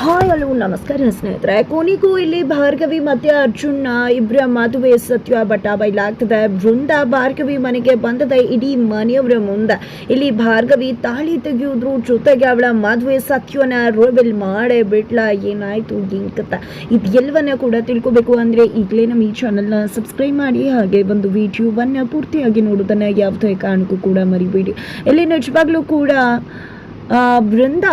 Hi, hello, ನಮಸ್ಕಾರ ಸ್ನೇಹಿತರೆ. ಕೊನೆಗೂ ಇಲ್ಲಿ ಭಾರ್ಗವಿ ಮತ್ತೆ ಅರ್ಜುನ್ನ ಇಬ್ಬರ ಮದುವೆ ಸತ್ಯ ಬಟ ಬೈಲಾಗ್ತದೆ ಬೃಂದ ಭಾರ್ಗವಿ ಮನೆಗೆ ಬಂದದ ಇಡೀ ಮನೆಯವರ ಮುಂದೆ. ಇಲ್ಲಿ ಭಾರ್ಗವಿ ತಾಳಿ ತೆಗೆಯೋದ್ರು, ಜೊತೆಗೆ ಅವಳ ಮದುವೆ ಸತ್ಯನ ರೋಬೆಲ್ ಮಾಡೇ ಬಿಟ್ಲ. ಏನಾಯ್ತು ಇದು ಇದೆಲ್ಲವನ್ನ ಕೂಡ ತಿಳ್ಕೊಬೇಕು ಅಂದ್ರೆ ಈಗಲೇ ನಮ್ಮ ಈ ಚಾನಲ್ನ ಸಬ್ಸ್ಕ್ರೈಬ್ ಮಾಡಿ. ಹಾಗೆ ಒಂದು ವಿಡಿಯೋವನ್ನ ಪೂರ್ತಿಯಾಗಿ ನೋಡೋದನ್ನ ಯಾವುದೇ ಕಾರಣಕ್ಕೂ ಕೂಡ ಮರಿಬೇಡಿ. ಇಲ್ಲಿ ನಿಜವಾಗ್ಲೂ ಕೂಡ ಬೃಂದ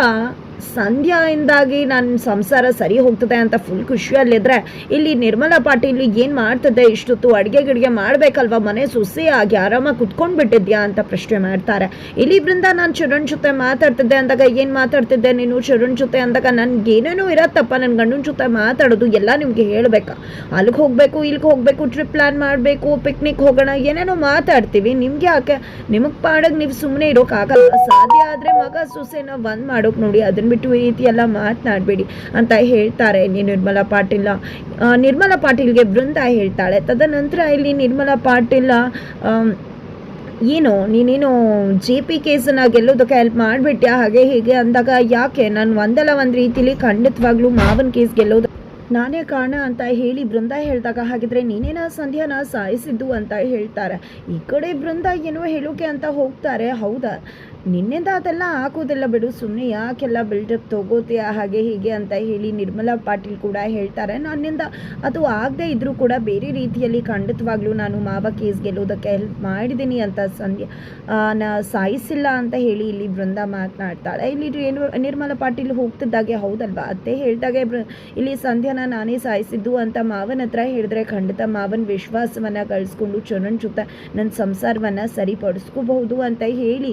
ಸಂಧ್ಯಾಯಿಂದಾಗಿ ನನ್ನ ಸಂಸಾರ ಸರಿ ಹೋಗ್ತದೆ ಅಂತ ಫುಲ್ ಖುಷಿಯಲ್ಲಿದ್ರೆ ಇಲ್ಲಿ ನಿರ್ಮಲಾ ಪಾಟೀಲ್ ಏನು ಮಾಡ್ತದೆ ಇಷ್ಟೊತ್ತು ಅಡುಗೆ ಗಿಡಿಗೆ ಮಾಡಬೇಕಲ್ವಾ, ಮನೆ ಸುಸಿಯಾಗಿ ಆರಾಮಾಗಿ ಕುತ್ಕೊಂಡು ಬಿಟ್ಟಿದ್ಯಾ ಅಂತ ಪ್ರಶ್ನೆ ಮಾಡ್ತಾರೆ. ಇಲ್ಲಿ ಬೃಂದ ನಾನು ಚರಣ್ ಜೊತೆ ಮಾತಾಡ್ತಿದ್ದೆ ಅಂದಾಗ ಏನು ಮಾತಾಡ್ತಿದ್ದೆ ನೀನು ಚರಣ್ ಜೊತೆ ಅಂದಾಗ, ನನ್ಗೆ ಏನೇನೋ ಇರತ್ತಪ್ಪ ನನ್ನ ಗಂಡನ ಜೊತೆ ಮಾತಾಡೋದು ಎಲ್ಲ ನಿಮಗೆ ಹೇಳಬೇಕಾ? ಅಲ್ಲಿಗೆ ಹೋಗಬೇಕು ಇಲ್ಲಿಗೆ ಹೋಗಬೇಕು ಟ್ರಿಪ್ ಪ್ಲಾನ್ ಮಾಡಬೇಕು ಪಿಕ್ನಿಕ್ ಹೋಗೋಣ, ಏನೇನೋ ಮಾತಾಡ್ತೀವಿ. ನಿಮ್ಗೆ ಯಾಕೆ? ನಿಮಗೆ ಪಾಡಕ್ಕೆ ನೀವು ಸುಮ್ಮನೆ ಇರೋಕ್ಕಾಗಲ್ಲ ಸಾಧ್ಯ ಆದರೆ ಮಗ ಸೊಸೆನ ಬಂದ್ ಮಾಡೋಕೆ ನೋಡಿ ಅದನ್ನ ಬಿಟ್ಟು ಈ ರೀತಿ ಎಲ್ಲ ಮಾತನಾಡಬೇಡಿ ಅಂತ ಹೇಳ್ತಾರೆ. ನಿರ್ಮಲಾ ಪಾಟೀಲ. ನಿರ್ಮಲಾ ಪಾಟೀಲ್ಗೆ ಬೃಂದ ಹೇಳ್ತಾಳೆ. ತದನಂತರ ಇಲ್ಲಿ ನಿರ್ಮಲಾ ಪಾಟೀಲ ಏನು, ನೀನೇನು ಜೆ ಪಿ ಕೇಸನ್ನ ಗೆಲ್ಲೋದಕ್ಕೆ ಹೆಲ್ಪ್ ಮಾಡಿಬಿಟ್ಟೆ ಹಾಗೆ ಹೀಗೆ ಅಂದಾಗ ಯಾಕೆ? ನಾನು ಒಂದಲ್ಲ ಒಂದು ರೀತಿಲಿ ಖಂಡಿತವಾಗ್ಲೂ ಮಾವನ್ ಕೇಸ್ ಗೆಲ್ಲೋದು ನಾನೇ ಕಾರಣ ಅಂತ ಹೇಳಿ ಬೃಂದ ಹೇಳಿದಾಗ, ಹಾಗಿದ್ರೆ ನೀನೇನ ಸಂಧ್ಯಾನ ಸಾಯಿಸಿದ್ದು ಅಂತ ಹೇಳ್ತಾರೆ. ಈ ಕಡೆ ಬೃಂದ ಏನೋ ಹೇಳೋಕೆ ಅಂತ ಹೋಗ್ತಾರೆ. ಹೌದಾ? ನಿನ್ನೆಂದ ಅದೆಲ್ಲ ಹಾಕೋದೆಲ್ಲ ಬಿಡು ಸುಮ್ಮನೆ ಯಾಕೆಲ್ಲ ಬಿಲ್ಡಪ್ ತಗೋತೀಯ, ಹಾಗೆ ಹೀಗೆ ಅಂತ ಹೇಳಿ ನಿರ್ಮಲಾ ಪಾಟೀಲ್ ಕೂಡ ಹೇಳ್ತಾರೆ. ನನ್ನಿಂದ ಅದು ಆಗದೆ ಇದ್ದರೂ ಕೂಡ ಬೇರೆ ರೀತಿಯಲ್ಲಿ ಖಂಡಿತವಾಗ್ಲೂ ನಾನು ಮಾವ ಕೇಸ್ ಗೆಲ್ಲೋದಕ್ಕೆ ಹೆಲ್ಪ್ ಮಾಡಿದ್ದೀನಿ ಅಂತ ಸಂಧ್ಯಾ ನ ಸಾಯಿಸಿಲ್ಲ ಅಂತ ಹೇಳಿ ಇಲ್ಲಿ ಬೃಂದ ಮಾತನಾಡ್ತಾಳೆ. ಇಲ್ಲಿ ಏನು ನಿರ್ಮಲಾ ಪಾಟೀಲ್ ಹೋಗ್ತಿದ್ದಾಗೆ, ಹೌದಲ್ವಾ? ಅತ್ತೆ ಹೇಳಿದಾಗೆ ಇಲ್ಲಿ ಇಲ್ಲಿ ನಾನೇ ಸಾಯಿಸಿದ್ದು ಅಂತ ಮಾವನ ಹತ್ರ ಹೇಳಿದ್ರೆ ಖಂಡಿತ ಮಾವನ ವಿಶ್ವಾಸವನ್ನ ಗಳಿಸ್ಕೊಂಡು ಚರಣ್ ಜೊತೆ ನನ್ನ ಸಂಸಾರವನ್ನ ಸರಿಪಡಿಸ್ಕೋಬಹುದು ಅಂತ ಹೇಳಿ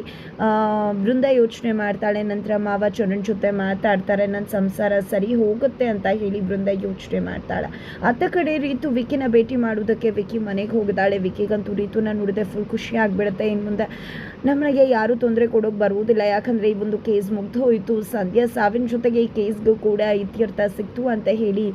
ಬೃಂದ ಯೋಚನೆ ಮಾಡ್ತಾಳೆ. ನಂತರ ಮಾವ ಚರಣ್ ಜೊತೆ ಮಾತಾಡ್ತಾರೆ ನನ್ನ ಸಂಸಾರ ಸರಿ ಹೋಗುತ್ತೆ ಅಂತ ಹೇಳಿ ಬೃಂದ ಯೋಚನೆ ಮಾಡ್ತಾಳೆ. ಅತ್ತ ಕಡೆ ರೀತು ವಿಕಿನ ಭೇಟಿ ಮಾಡೋದಕ್ಕೆ ವಿಕಿ ಮನೆಗೆ ಹೋಗಿದ್ದಾಳೆ. ವಿಕಿಗಂತೂ ರೀತುನ ನೋಡಿದೆ ಫುಲ್ ಖುಷಿ ಆಗ್ಬಿಡುತ್ತೆ. ಇನ್ನು ಮುಂದೆ ನಮಗೆ ಯಾರೂ ತೊಂದರೆ ಕೊಡೋಕೆ ಬರುವುದಿಲ್ಲ. ಯಾಕಂದರೆ ಈ ಒಂದು ಕೇಸ್ ಮುಗ್ದು ಹೋಯಿತು. ಸಂಧ್ಯಾ ಸಾವಿನ ಜೊತೆಗೆ ಈ ಕೇಸ್ಗೂ ಕೂಡ ಇತ್ಯರ್ಥ ಸಿಕ್ತು ಅಂತ ಹೇಳಿ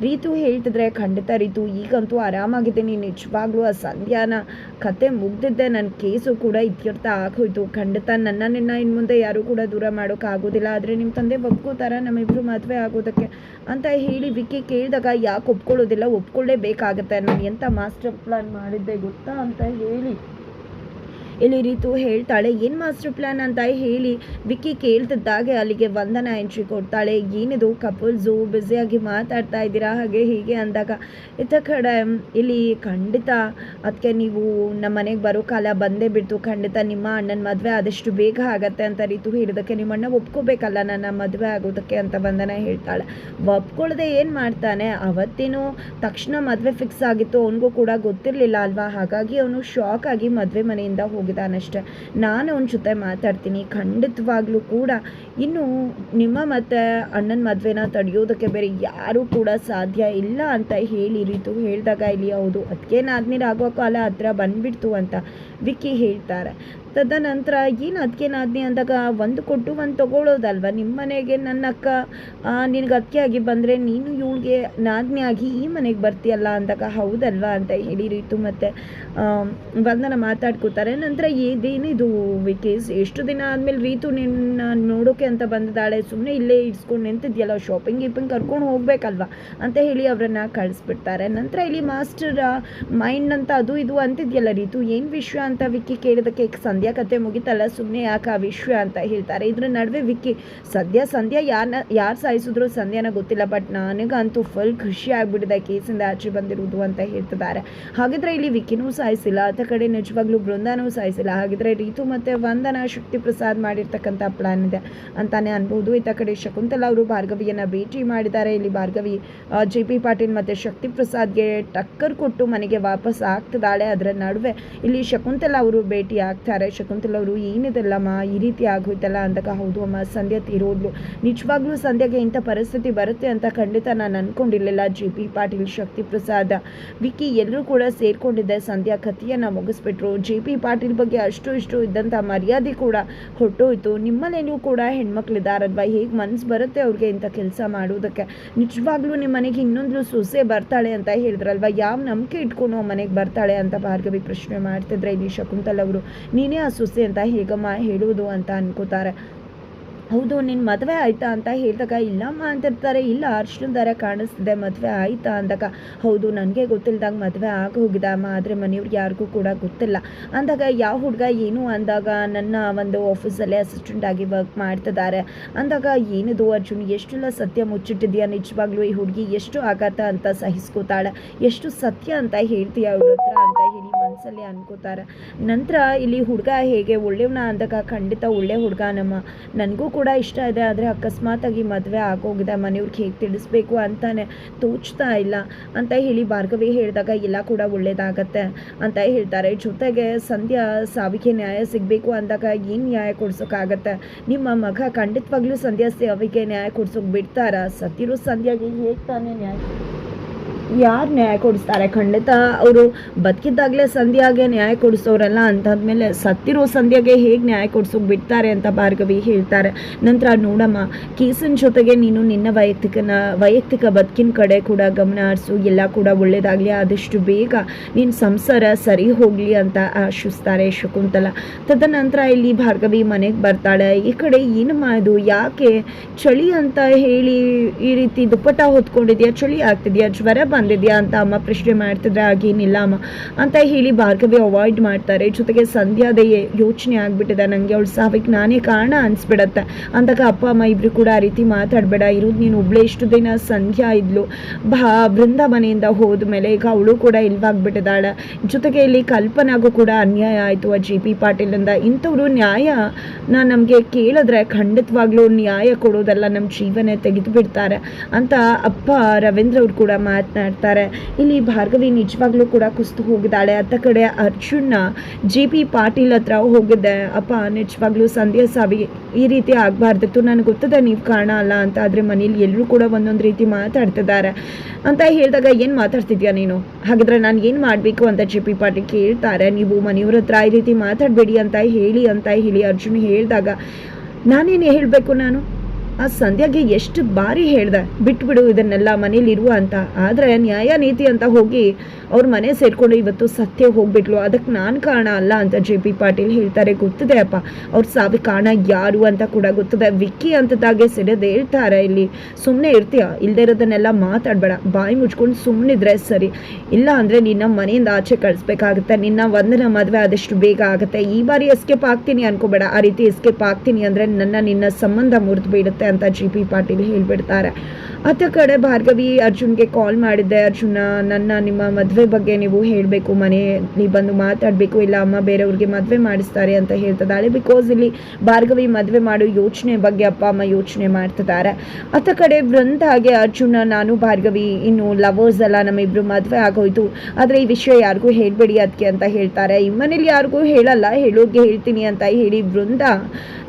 ರೀತು ಹೇಳ್ತಿದ್ರೆ, ಖಂಡಿತ ರೀತು, ಈಗಂತೂ ಆರಾಮಾಗಿದ್ದೀನಿ, ನಿಜವಾಗ್ಲೂ ಆ ಸಂಧ್ಯಾನ ಕತೆ ಮುಗ್ದಿದ್ದೆ ನನ್ನ ಕೇಸು ಕೂಡ ಇತ್ಯರ್ಥ ಆಗೋಯ್ತು ಖಂಡಿತ ನನ್ನ ನಿನ್ನ ಇನ್ನು ಮುಂದೆ ಯಾರೂ ಕೂಡ ದೂರ ಮಾಡೋಕ್ಕಾಗೋದಿಲ್ಲ ಆದರೆ ನಿಮ್ಮ ತಂದೆ ಒಪ್ಕೋತಾರ ನಮ್ಮಿಬ್ರು ಮದುವೆ ಆಗೋದಕ್ಕೆ ಅಂತ ಹೇಳಿ ವಿಕ್ಕಿ ಕೇಳಿದಾಗ, ಯಾಕೆ ಒಪ್ಕೊಳ್ಳೋದಿಲ್ಲ? ಒಪ್ಕೊಳ್ಳೇಬೇಕಾಗತ್ತೆ. ನಾನು ಎಂಥ ಮಾಸ್ಟರ್ ಪ್ಲಾನ್ ಮಾಡಿದ್ದೆ ಗೊತ್ತಾ? ಅಂತ ಹೇಳಿ ಇಲ್ಲಿ ರೀತು ಹೇಳ್ತಾಳೆ, ಏನು ಮಾಸ್ಟರ್ ಪ್ಲಾನ್ ಅಂತ ಹೇಳಿ ವಿಕ್ಕಿ ಕೇಳ್ತಿದ್ದಾಗೆ ಅಲ್ಲಿಗೆ ವಂದನ ಎಂಟ್ರಿ ಕೊಡ್ತಾಳೆ. ಏನಿದು, ಕಪಲ್ಸು ಬ್ಯುಸಿಯಾಗಿ ಮಾತಾಡ್ತಾ ಇದ್ದೀರಾ? ಹಾಗೆ ಹೀಗೆ ಅಂದಾಗ, ಇತ್ತ ಕಡೆ, ಇಲ್ಲಿ ಖಂಡಿತ ಅದಕ್ಕೆ ನೀವು ನಮ್ಮ ಮನೆಗೆ ಬರೋ ಕಾಲ ಬಂದೇ ಬಿಡ್ತು. ಖಂಡಿತ ನಿಮ್ಮ ಅಣ್ಣನ ಮದುವೆ ಆದಷ್ಟು ಬೇಗ ಆಗತ್ತೆ ಅಂತ ರೀತು ಹೇಳಿದಕ್ಕೆ ನಿಮ್ಮ ಅಣ್ಣ ಒಪ್ಕೋಬೇಕಲ್ಲ ನನ್ನ ಮದುವೆ ಆಗೋದಕ್ಕೆ ಅಂತ ವಂದನ ಹೇಳ್ತಾಳೆ. ಒಪ್ಕೊಳ್ಳದೆ ಏನು ಮಾಡ್ತಾನೆ? ಅವತ್ತೇನು ತಕ್ಷಣ ಮದುವೆ ಫಿಕ್ಸ್ ಆಗಿತ್ತು. ಅವನಿಗೂ ಕೂಡ ಗೊತ್ತಿರಲಿಲ್ಲ ಅಲ್ವಾ? ಹಾಗಾಗಿ ಅವನು ಶಾಕ್ ಆಗಿ ಮದುವೆ ಮನೆಯಿಂದ ಹೋಗಿದ್ದಾನಷ್ಟೆ. ನಾನು ಅವನ ಜೊತೆ ಮಾತಾಡ್ತೀನಿ. ಖಂಡಿತವಾಗ್ಲೂ ಕೂಡ ಇನ್ನು ನಿಮ್ಮ ಮತ್ತು ಅಣ್ಣನ ಮದುವೆನ ತಡೆಯೋದಕ್ಕೆ ಬೇರೆ ಯಾರೂ ಕೂಡ ಸಾಧ್ಯ ಇಲ್ಲ ಅಂತ ಹೇಳಿ ರೀತು ಹೇಳಿದಾಗ ಇಲ್ಲಿ ಹೌದು ಅದಕ್ಕೆ ನಾದ್ನೀರು ಆಗೋ ಕಾಲ ಹತ್ರ ಬಂದ್ಬಿಡ್ತು ಅಂತ ವಿಕ್ಕಿ ಹೇಳ್ತಾರೆ. ತದನಂತರ ಏನು ಅದಕ್ಕೆ ನಾದ್ನಿ ಅಂದಾಗ ಒಂದು ಕೊಟ್ಟು ಒಂದು ತಗೊಳ್ಳೋದಲ್ವ ನಿಮ್ಮ ಮನೆಗೆ ನನ್ನ ಅಕ್ಕ ನಿನಗೆ ಅದಕ್ಕೆ ಆಗಿ ಬಂದರೆ ನೀನು ಇವಳಿಗೆ ನಾದ್ನಿ ಆಗಿ ಈ ಮನೆಗೆ ಬರ್ತೀಯಲ್ಲ ಅಂದಾಗ ಹೌದಲ್ವಾ ಅಂತ ಹೇಳಿ ರೀತು ಮತ್ತು ಬಂದನ ಮಾತಾಡ್ಕೋತಾರೆ. ನಂತರ ಏನೇನಿದು ವಿಕೇಸ್ ಎಷ್ಟು ದಿನ ಆದಮೇಲೆ ರೀತು ನಿನ್ನ ನೋಡೋಕೆ ಅಂತ ಬಂದಿದ್ದಾಳೆ. ಸುಮ್ಮನೆ ಇಲ್ಲೇ ಇಡ್ಸ್ಕೊಂಡು ನಿಂತಿದ್ಯಲ್ಲ ಶಾಪಿಂಗ್ ಗೀಪಿಂಗ್ ಕರ್ಕೊಂಡು ಹೋಗ್ಬೇಕಲ್ವಾ? ಅಂತ ಹೇಳಿ ಅವರನ್ನು ಕಳಿಸ್ಬಿಡ್ತಾರೆ. ನಂತರ ಇಲ್ಲಿ ಮಾಸ್ಟರ್ ಮೈಂಡ್ ಅಂತ ಅದು ಇದು ಅಂತಿದ್ಯಲ್ಲ ರೀತು. ಏನು ವಿಷಯ ಅಂತ ವಿಕ್ಕಿ ಕೇಳಿದಕ್ಕೆ ಸಂಧ್ಯಾ ಕತೆ ಮುಗಿತಲ್ಲ. ಸುಮ್ಮನೆ ಯಾಕೆ ಆ ವಿಷಯ ಅಂತ ಹೇಳ್ತಾರೆ. ಇದ್ರ ನಡುವೆ ವಿಕ್ಕಿ ಸದ್ಯ ಸಂಧ್ಯಾ ಯಾರನ್ನ ಯಾರು ಸಾಯಿಸಿದ್ರು ಸಂಧ್ಯಾನ ಗೊತ್ತಿಲ್ಲ ಬಟ್ ನನಗಂತೂ ಫುಲ್ ಖುಷಿ ಆಗಿಬಿಟ್ಟಿದೆ ಕೇಸಿಂದ ಆಚೆ ಬಂದಿರುವುದು ಅಂತ ಹೇಳ್ತಿದ್ದಾರೆ. ಹಾಗಿದ್ರೆ ಇಲ್ಲಿ ವಿಕ್ಕಿನೂ ಸಾಯಿಸಿಲ್ಲ. ಆತ ಕಡೆ ನಿಜವಾಗ್ಲೂ ಬೃಂದಾನೂ ಸಾಯಿಸಿಲ್ಲ. ಹಾಗಿದ್ರೆ ರೀತು ಮತ್ತು ವಂದನ ಶಕ್ತಿ ಪ್ರಸಾದ್ ಮಾಡಿರ್ತಕ್ಕಂಥ ಪ್ಲಾನ್ ಇದೆ. ಅಂತಾನೆ ಅನ್ಬೋದು. ಇತ್ತ ಕಡೆ ಶಕುಂತಲ ಅವರು ಭಾರ್ಗವಿಯನ್ನು ಭೇಟಿ ಮಾಡಿದ್ದಾರೆ. ಇಲ್ಲಿ ಭಾರ್ಗವಿ ಜೆ ಪಿ ಪಾಟೀಲ್ ಮತ್ತು ಶಕ್ತಿ ಪ್ರಸಾದ್ಗೆ ಟಕ್ಕರ್ ಕೊಟ್ಟು ಮನೆಗೆ ವಾಪಸ್ ಆಗ್ತಿದ್ದಾಳೆ. ಅದರ ನಡುವೆ ಇಲ್ಲಿ ಶಕುಂತಲ ಅವರು ಭೇಟಿ ಆಗ್ತಾರೆ. ಶಕುಂತಲ ಅವರು, ಏನಿದೆಲ್ಲಮ್ಮ? ಈ ರೀತಿ ಆಗೋಯ್ತಲ್ಲ? ಅಂದಾಗ, ಹೌದು ಅಮ್ಮ, ಸಂಧ್ಯಾ ತೀರೋದ್ಲು. ನಿಜವಾಗ್ಲೂ ಸಂಧ್ಯಾಗೆ ಇಂಥ ಪರಿಸ್ಥಿತಿ ಬರುತ್ತೆ ಅಂತ ಖಂಡಿತ ನಾನು ಅನ್ಕೊಂಡಿರ್ಲಿಲ್ಲ. J P Patil, Shakti Prasad wiki ಎಲ್ಲರೂ ಕೂಡ ಸೇರಿಕೊಂಡಿದ್ದೆ. ಸಂಧ್ಯಾ ಕಥೆಯನ್ನು ಮುಗಿಸ್ಬಿಟ್ರು. ಜೆ ಪಿ ಪಾಟೀಲ್ ಬಗ್ಗೆ ಅಷ್ಟು ಇಷ್ಟು ಇದ್ದಂಥ ಮರ್ಯಾದೆ ಕೂಡ ಹೊಟ್ಟೋಯ್ತು ನೀವು ಕೂಡ ಹೆಣ್ಮಕ್ಳಿದಾರಲ್ವ ಹೇಗೆ ಮನ್ಸು ಬರುತ್ತೆ ಅವ್ರಿಗೆ ಇಂಥ ಕೆಲಸ ಮಾಡೋದಕ್ಕೆ. ನಿಜವಾಗ್ಲೂ ನಿಮ್ಮ ಮನೆಗೆ ಇನ್ನೊಂದು ಸೊಸೆ ಬರ್ತಾಳೆ ಅಂತ ಹೇಳಿದ್ರಲ್ವ? ಯಾವ ನಂಬಿಕೆ ಇಟ್ಕೊಂಡು ಮನೆಗೆ ಬರ್ತಾಳೆ ಅಂತ ಭಾರ್ಗವಿ ಪ್ರಶ್ನೆ ಮಾಡ್ತಿದ್ರೆ ಇಲ್ಲಿ ಶಕುಂತಲ್ ಅವರು, ನೀನೇ ಆ ಸೊಸೆ ಅಂತ ಹೇಗಮ್ಮ ಹೇಳೋದು ಅಂತ ಅನ್ಕೋತಾರೆ. ಹೌದು ನಿನ್ನ ಮದುವೆ ಆಯಿತಾ ಅಂತ ಹೇಳಿದಾಗ ಇಲ್ಲಮ್ಮ ಅಂತಿರ್ತಾರೆ, ಇಲ್ಲ ಅರ್ಶಿನ ದಾರ ಕಾಣಿಸ್ತಿದೆ, ಮದುವೆ ಆಯಿತಾ ಅಂದಾಗ. ಹೌದು, ನನಗೆ ಗೊತ್ತಿಲ್ದಾಗ ಮದುವೆ ಆಗಿ ಹೋಗಿದ ಅಮ್ಮ, ಆದರೆ ಮನೆಯವ್ರಿಗೆ ಯಾರಿಗೂ ಕೂಡ ಗೊತ್ತಿಲ್ಲ. ಅಂದಾಗ ಯಾವ ಹುಡುಗ ಏನು ಅಂದಾಗ, ನನ್ನ ಒಂದು ಆಫೀಸಲ್ಲೇ ಅಸಿಸ್ಟೆಂಟ್ ಆಗಿ ವರ್ಕ್ ಮಾಡ್ತಿದ್ದಾರೆ ಅಂದಾಗ, ಏನಿದು ಅರ್ಜುನ್, ಎಷ್ಟೆಲ್ಲ ಸತ್ಯ ಮುಚ್ಚಿಟ್ಟಿದ್ಯಾ? ನಿಜವಾಗ್ಲೂ ಈ ಹುಡುಗಿ ಎಷ್ಟು ಆಘಾತ ಅಂತ ಸಹಿಸ್ಕೋತಾಳೆ, ಎಷ್ಟು ಸತ್ಯ ಅಂತ ಹೇಳ್ತೀಯ ಅವಳ ಹತ್ರ? ಅಂತ ಹೇಳಿ ಮನಸ್ಸಲ್ಲಿ ಅನ್ಕೋತಾರೆ. ನಂತರ ಇಲ್ಲಿ ಹುಡುಗ ಹೇಗೆ ಒಳ್ಳೆಯವನ ಅಂದಾಗ ಖಂಡಿತ ಒಳ್ಳೆ ಹುಡುಗ ನಮ್ಮ ನನಗೂ ಕೂಡ ಇಷ್ಟ ಇದೆ, ಆದರೆ ಅಕಸ್ಮಾತಾಗಿ ಮದುವೆ ಆಗೋಗಿದೆ, ಮನೆಯವ್ರಿಗೆ ಹೇಗೆ ತಿಳಿಸ್ಬೇಕು ಅಂತಾನೆ ತೋಚ್ತಾ ಇಲ್ಲ ಅಂತ ಹೇಳಿ ಭಾರ್ಗವಿ ಹೇಳಿದಾಗ ಎಲ್ಲ ಕೂಡ ಒಳ್ಳೇದಾಗತ್ತೆ ಅಂತ ಹೇಳ್ತಾರೆ. ಜೊತೆಗೆ ಸಂಧ್ಯಾ ಸಾವಿಗೆ ನ್ಯಾಯ ಸಿಗಬೇಕು ಅಂದಾಗ ಏನು ನ್ಯಾಯ ಕೊಡ್ಸೋಕ್ಕಾಗತ್ತೆ ನಿಮ್ಮ ಮಗ ಖಂಡಿತವಾಗ್ಲೂ ಸಂಧ್ಯಾ ಸಾವಿಗೆ ನ್ಯಾಯ ಕೊಡ್ಸೋಕೆ ಬಿಡ್ತಾರಾ? ಸತ್ತಿರೋ ಸಂಧ್ಯಾಗೆ ಹೇಗೆ ತಾನೇ ನ್ಯಾಯ ಯಾರು ನ್ಯಾಯ ಕೊಡಿಸ್ತಾರೆ? ಖಂಡಿತ ಅವರು ಬದುಕಿದ್ದಾಗಲೇ ಸಂಧ್ಯಾಗೆ ನ್ಯಾಯ ಕೊಡಿಸೋರಲ್ಲ ಅಂತಾದ್ಮೇಲೆ ಸತ್ತಿರೋ ಸಂಧ್ಯಾಗೆ ಹೇಗೆ ನ್ಯಾಯ ಕೊಡಿಸೋಕೆ ಬಿಡ್ತಾರೆ ಅಂತ ಭಾರ್ಗವಿ ಹೇಳ್ತಾರೆ. ನಂತರ ನೋಡಮ್ಮ, ಕೇಸಿನ ಜೊತೆಗೆ ನೀನು ನಿನ್ನ ವೈಯಕ್ತಿಕನ, ವೈಯಕ್ತಿಕ ಬದುಕಿನ ಕಡೆ ಕೂಡ ಗಮನ ಹರಿಸು. ಎಲ್ಲ ಕೂಡ ಒಳ್ಳೆಯದಾಗಲಿ ಆದಷ್ಟು ಬೇಗ ನಿನ್ನ ಸಂಸಾರ ಸರಿ ಹೋಗಲಿ ಅಂತ ಆಶಿಸ್ತಾರೆ ಶಕುಂತಲ. ತದನಂತರ ಇಲ್ಲಿ ಭಾರ್ಗವಿ ಮನೆಗೆ ಬರ್ತಾಳೆ. ಈ ಕಡೆ ಏನು ಇದು? ಯಾಕೆ ಚಳಿ ಅಂತ ಹೇಳಿ ಈ ರೀತಿ ದುಪ್ಪಟ್ಟ ಹೊತ್ಕೊಂಡಿದ್ಯಾ? ಚಳಿ ಆಗ್ತಿದ್ಯಾ? ಜ್ವರ ಬಂದಿದ್ಯಾ ಅಂತ ಅಮ್ಮ ಪ್ರಶ್ನೆ ಮಾಡ್ತಿದ್ರೆ ಆಗೇನಿಲ್ಲ ಅಮ್ಮ ಅಂತ ಹೇಳಿ ಭಾರ್ಗವಿ ಅವಾಯ್ಡ್ ಮಾಡ್ತಾರೆ. ಜೊತೆಗೆ ಸಂಧ್ಯಾದ ಯೋಚನೆ ಆಗ್ಬಿಟ್ಟಿದೆ. ನನಗೆ ಅವಳು ಸಾವಿಗೆ ನಾನೇ ಕಾರಣ ಅನ್ಸ್ಬಿಡತ್ತೆ ಅಂದಾಗ ಅಪ್ಪ, ಅಮ್ಮ ಇಬ್ರು ಕೂಡ ಆ ರೀತಿ ಮಾತಾಡಬೇಡ. ಇರೋದು ನೀನು ಒಬ್ಳೆ ಇಷ್ಟು ದಿನ ಸಂಧ್ಯಾ ಇದ್ಲು. ಬಾ, ಬೃಂದ ಮನೆಯಿಂದ ಹೋದ್ಮೇಲೆ ಈಗ ಅವಳು ಕೂಡ ಇಲ್ವಾಗ್ಬಿಟ್ಟಿದ್ದಾಳೆ. ಜೊತೆಗೆ ಇಲ್ಲಿ ಕಲ್ಪನಾಗೂ ಕೂಡ ಅನ್ಯಾಯ ಆಯಿತು. ಆ ಜಿ ಪಿ ಪಾಟೀಲಿಂದ ಇಂಥವ್ರು ನ್ಯಾಯ ನಾ ನಮಗೆ ಕೇಳಿದ್ರೆ ಖಂಡಿತವಾಗ್ಲೂ ನ್ಯಾಯ ಕೊಡೋದಲ್ಲ ನಮ್ಮ ಜೀವನ ತೆಗೆದು ಬಿಡ್ತಾರೆ ಅಂತ ಅಪ್ಪ ರವೀಂದ್ರ ಅವ್ರು ಕೂಡ ಮಾತನಾಡ್ತಾರೆ ಇಲ್ಲಿ ಭಾರ್ಗವಿ ನಿಜವಾಗ್ಲೂ ಕೂಡ ಕುಸ್ತು ಹೋಗಿದ್ದಾಳೆ. ಅತ್ತ ಕಡೆ ಅರ್ಜುನ್ನ ಜಿ ಪಿ ಪಾಟೀಲ್ ಹತ್ರ ಹೋಗಿದ್ದೆ ಅಪ್ಪ, ನಿಜವಾಗ್ಲೂ ಸಂಧ್ಯಾ ಸಾವಿ ಈ ರೀತಿ ಆಗಬಾರ್ದಿತ್ತು. ನನಗೆ ಗೊತ್ತದೆ ನೀವು ಕಾರಣ ಅಲ್ಲ ಅಂತ. ಆದರೆ ಮನೇಲಿ ಎಲ್ಲರೂ ಕೂಡ ಒಂದೊಂದು ರೀತಿ ಮಾತಾಡ್ತಿದ್ದಾರೆ. ಅಂತ ಹೇಳಿದಾಗ ಏನು ಮಾತಾಡ್ತಿದ್ಯಾ ನೀನು? ಹಾಗಿದ್ರೆ ನಾನು ಏನು ಮಾಡಬೇಕು? ಅಂತ ಜಿ ಪಿ ಪಾಟೀಲ್ ಕೇಳ್ತಾರೆ. ನೀವು ಮನೆಯವ್ರ ಹತ್ರ ಈ ರೀತಿ ಮಾತಾಡಬೇಡಿ ಅಂತ ಹೇಳಿ ಅಂತ ಹೇಳಿ, ಅರ್ಜುನ್ ಹೇಳಿದಾಗ, ನಾನೇನು ಹೇಳಬೇಕು ನಾನು? ಆ ಸಂಧ್ಯಾಗೆ ಎಷ್ಟು ಬಾರಿ ಹೇಳ್ದೆ, ಬಿಟ್ಬಿಡು ಇದನ್ನೆಲ್ಲ ಮನೇಲಿ ಇರುವ ಅಂತ. ಆದರೆ ನ್ಯಾಯ ನೀತಿ ಅಂತ ಹೋಗಿ ಅವ್ರ ಮನೆ ಸೇರಿಕೊಂಡು ಇವತ್ತು ಸತ್ಯ ಹೋಗ್ಬಿಟ್ಲು. ಅದಕ್ಕೆ ನಾನು ಕಾರಣ ಅಲ್ಲ ಅಂತ ಜೆ ಪಿ ಪಾಟೀಲ್ ಹೇಳ್ತಾರೆ. ಗೊತ್ತಿದೆ ಅಪ್ಪ, ಅವ್ರ ಸಾವಿಗೆ ಕಾರಣ ಯಾರು ಅಂತ ಕೂಡ ಗೊತ್ತಿದೆ. ವಿಕ್ಕಿ ಅಂತದಾಗೆ ಸಿಡೋದು ಹೇಳ್ತಾರೆ ಇಲ್ಲಿ. ಸುಮ್ಮನೆ ಇರ್ತೀಯ? ಇಲ್ದೇ ಇರೋದನ್ನೆಲ್ಲ ಮಾತಾಡಬೇಡ. ಬಾಯಿ ಮುಚ್ಕೊಂಡು ಸುಮ್ಮನಿದ್ರೆ ಸರಿ. ಇಲ್ಲ ಅಂದರೆ ನಿನ್ನ ಮನೆಯಿಂದ ಆಚೆ ಕಳಿಸ್ಬೇಕಾಗುತ್ತೆ. ನಿನ್ನ ಒಂದನ ಮದುವೆ ಆದಷ್ಟು ಬೇಗ ಆಗುತ್ತೆ. ಈ ಬಾರಿ ಎಸ್ಕೇಪ್ ಆಗ್ತೀನಿ ಅನ್ಕೋಬೇಡ. ಆ ರೀತಿ ಎಸ್ಕೇಪ್ ಆಗ್ತೀನಿ ಅಂದರೆ ನನ್ನ ನಿನ್ನ ಸಂಬಂಧ ಮುರಿದು ಬೀಳುತ್ತೆ ಅಂತ ಜಿ ಪಿ ಪಾಟೀಲ್ ಹೇಳ್ಬಿಡ್ತಾರೆ. ಅತ್ತ ಕಡೆ ಭಾರ್ಗವಿ ಅರ್ಜುನ್ಗೆ ಕಾಲ್ ಮಾಡಿದ್ದೆ. ಅರ್ಜುನ, ನನ್ನ ನಿಮ್ಮ ಮದುವೆ ಬಗ್ಗೆ ನೀವು ಹೇಳಬೇಕು. ಮನೆಯಲ್ಲಿ ಬಂದು ಮಾತಾಡಬೇಕು. ಇಲ್ಲ, ಅಮ್ಮ ಬೇರೆಯವ್ರಿಗೆ ಮದುವೆ ಮಾಡಿಸ್ತಾರೆ ಅಂತ ಹೇಳ್ತಿದ್ದಾಳೆ. ಬಿಕಾಸ್ ಇಲ್ಲಿ ಭಾರ್ಗವಿ ಮದುವೆ ಮಾಡೋ ಯೋಚನೆ ಬಗ್ಗೆ ಅಪ್ಪ, ಅಮ್ಮ ಯೋಚನೆ ಮಾಡ್ತಿದ್ದಾರೆ. ಅತ್ತ ಕಡೆ ವೃಂದ ಹಾಗೆ ಅರ್ಜುನ, ನಾನು, ಭಾರ್ಗವಿ, ಇನ್ನು ಲವರ್ಸ್ ಎಲ್ಲ ನಮ್ಮಿಬ್ರು ಮದುವೆ ಆಗೋಯ್ತು. ಆದರೆ ಈ ವಿಷಯ ಯಾರಿಗೂ ಹೇಳಬೇಡಿ ಅದಕ್ಕೆ ಅಂತ ಹೇಳ್ತಾರೆ. ಈ ಮನೇಲಿ ಯಾರಿಗೂ ಹೇಳಲ್ಲ. ಹೇಳೋಕ್ಕೆ ಹೇಳ್ತೀನಿ ಅಂತ ಹೇಳಿ ವೃಂದ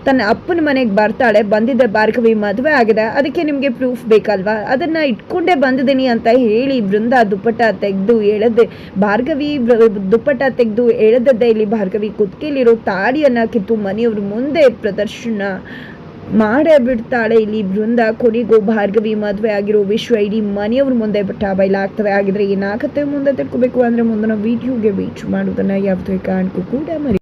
ತನ್ನ ಅಪ್ಪನ ಮನೆಗೆ ಬರ್ತಾಳೆ, ಬಂದಿದ್ದ ಭಾರ್ಗವಿ ಮದುವೆ ಆಗಿದೆ. ಅದಕ್ಕೆ ನಿಮಗೆ ಪ್ರೂಫ್ ಬೇಕಲ್ವಾ? ಅದನ್ನು ಇಟ್ಕೊಂಡೇ ಬಂದಿದ್ದೀನಿ ಅಂತ ಹೇಳಿ ಬೃಂದ ದುಪ್ಪಟ್ಟ ತೆಗೆದು ಎಳೆದೆ, ಭಾರ್ಗವಿ ದುಪ್ಪಟ ತೆಗೆದು ಎಳೆದದ್ದೇ ಇಲ್ಲಿ ಭಾರ್ಗವಿ ಕುತ್ತಿಗೆಲಿರೋ ತಾಡಿಯನ್ನು ಕಿತ್ತು ಮನೆಯವ್ರ ಮುಂದೆ ಪ್ರದರ್ಶನ ಮಾಡೇ ಬಿಡ್ತಾಳೆ ಇಲ್ಲಿ ಬೃಂದ. ಕೊನೆಗೂ ಭಾರ್ಗವಿ ಮದುವೆ ಆಗಿರೋ ವಿಶ್ವ ಇಡೀ ಮನೆಯವ್ರ ಮುಂದೆ ಬಿಟ್ಟ ಆಗ್ತವೆ. ಆಗಿದ್ರೆ ಏನಾಗುತ್ತೆ ಮುಂದೆ ತಿಳ್ಕೊಬೇಕು ಅಂದರೆ ಮುಂದಿನ ವಿಡಿಯೋಗೆ ವೀಚ್ ಮಾಡೋದನ್ನು ಯಾವುದೇ ಕಾರಣಕ್ಕೂ ಕೂಡ ಮರಿ